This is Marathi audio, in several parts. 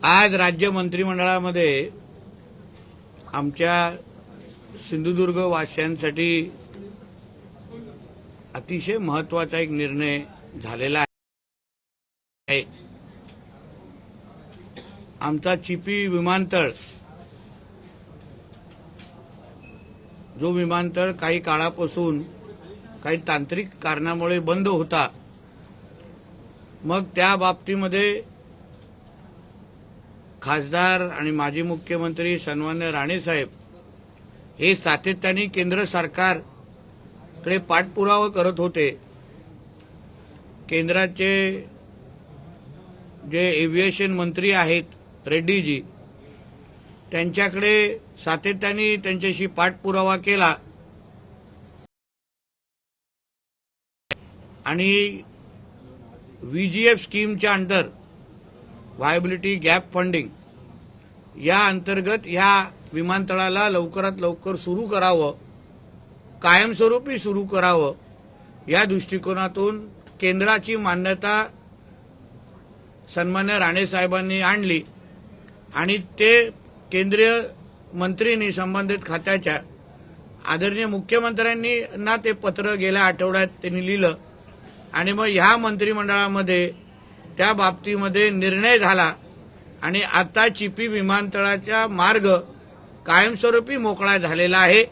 आज राज्य मंत्रिमंडळामध्ये आमच्या सिंधुदुर्ग वासियांसाठी अतिशय महत्त्वाचा एक निर्णय झालेला आहे. आमचा चिपी विमानतळ जो विमानतळ काही काळापासून काही तांत्रिक कारणामुळे बंद होता मग त्या बाबतीमध्ये खासदार आणि माजी मुख्यमंत्री सन्मान्य राणेसाहेब हे सातत्याने केंद्र सरकारकडे पाठपुरावा करत होते. केंद्राचे जे एव्हिएशन मंत्री आहेत रेड्डीजी त्यांच्याकडे सातत्याने त्यांच्याशी पाठपुरावा केला. आणि व्हीजीएफ स्कीमच्या अंडर व्हायबिलिटी गॅप फंडिंग या अंतर्गत ह्या विमानतळाला लवकरात लवकर सुरू करावं कायमस्वरूपी सुरू करावं या दृष्टिकोनातून केंद्राची मान्यता सन्मान्य राणेसाहेबांनी आणली आणि ते केंद्रीय मंत्रींनी संबंधित खात्याच्या आदरणीय मुख्यमंत्र्यांनी ना ते पत्र गेल्या आठवड्यात त्यांनी लिहिलं. आणि मग ह्या मंत्रिमंडळामध्ये त्या बाबतीमध्ये निर्णय झाला आणि आता चिपी विमानतळाचा मार्ग कायमस्वरूपी मोकळा झालेला आहे.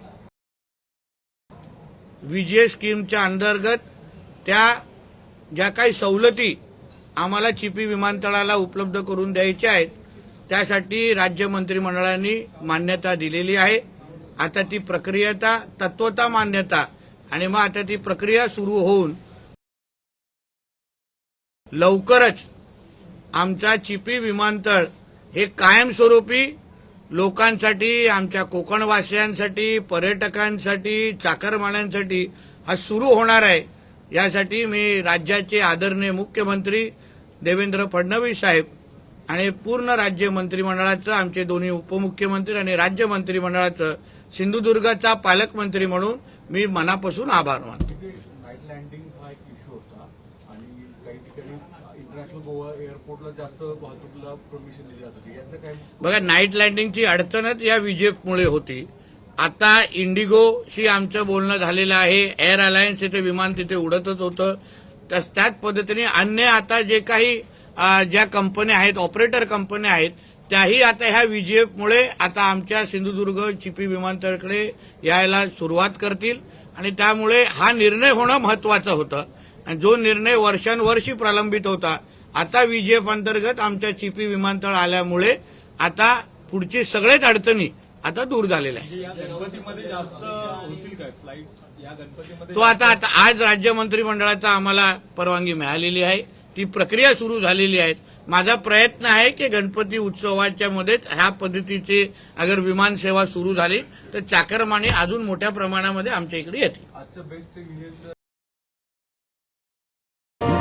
विजय स्कीमच्या अंतर्गत त्या ज्या काही सवलती आम्हाला चिपी विमानतळाला उपलब्ध करून द्यायच्या आहेत त्यासाठी राज्य मंत्रिमंडळाने मान्यता दिलेली आहे. आता ती प्रक्रियता तत्वता मान्यता आणि मग आता ती प्रक्रिया सुरू होऊन लवकरच आमचा चिपी विमानतळ हे कायमस्वरूपी लोकांसाठी आमच्या कोकणवासियांसाठी पर्यटकांसाठी चाकरमान्यांसाठी हा सुरू होणार आहे. यासाठी मी राज्याचे आदरणीय मुख्यमंत्री देवेंद्र फडणवीस साहेब आणि पूर्ण राज्य मंत्रिमंडळाचं आमचे दोन्ही उपमुख्यमंत्री आणि राज्य मंत्रिमंडळाचं सिंधुदुर्गाचा पालकमंत्री म्हणून मी मनापासून आभार मानतो नाईट लँडिंग हा एक इश्यू होता आणि काही ठिकाणी इंटरनॅशनल गोवा एअरपोर्टला जास्त वाहतुकीला परमिशन दिली जात होती. यातलं काय म्हणजे बघा नाईट लँडिंगची अडचणच या विजेमुळे होती. आता इंडिगोशी आमचं बोलणं झालेलं आहे. एअर अलायन्स इथे विमान तिथे उडतच होतं. तर त्याच पद्धतीने अन्य आता जे काही ज्या कंपन्या आहेत ऑपरेटर कंपन्या आहेत त्याही आता ह्या विजेमुळे आता आमच्या सिंधुदुर्ग चिपी विमानतळाकडे यायला सुरुवात करतील. आणि त्यामुळे हा निर्णय होणं महत्वाचं होतं. आणि जो निर्णय वर्षानुवर्षी प्रलंबित होता आता विजेप अंतर्गत आमच्या चिपी विमानतळ आल्यामुळे आता पुढची सगळेच अडचणी आता दूर झालेल्या आहेत. म्हणजे तो आता आता आज राज्य मंत्रिमंडळाचा आम्हाला परवानगी मिळालेली आहे. ती प्रक्रिया सुरू झालेली आहे. माझा प्रयत्न आहे की गणपती उत्सवाच्या मध्येच ह्या पद्धतीची अगर विमान सेवा सुरू झाली तर चाकरमाने अजून मोठ्या प्रमाणामध्ये आमच्या इकडे येतील.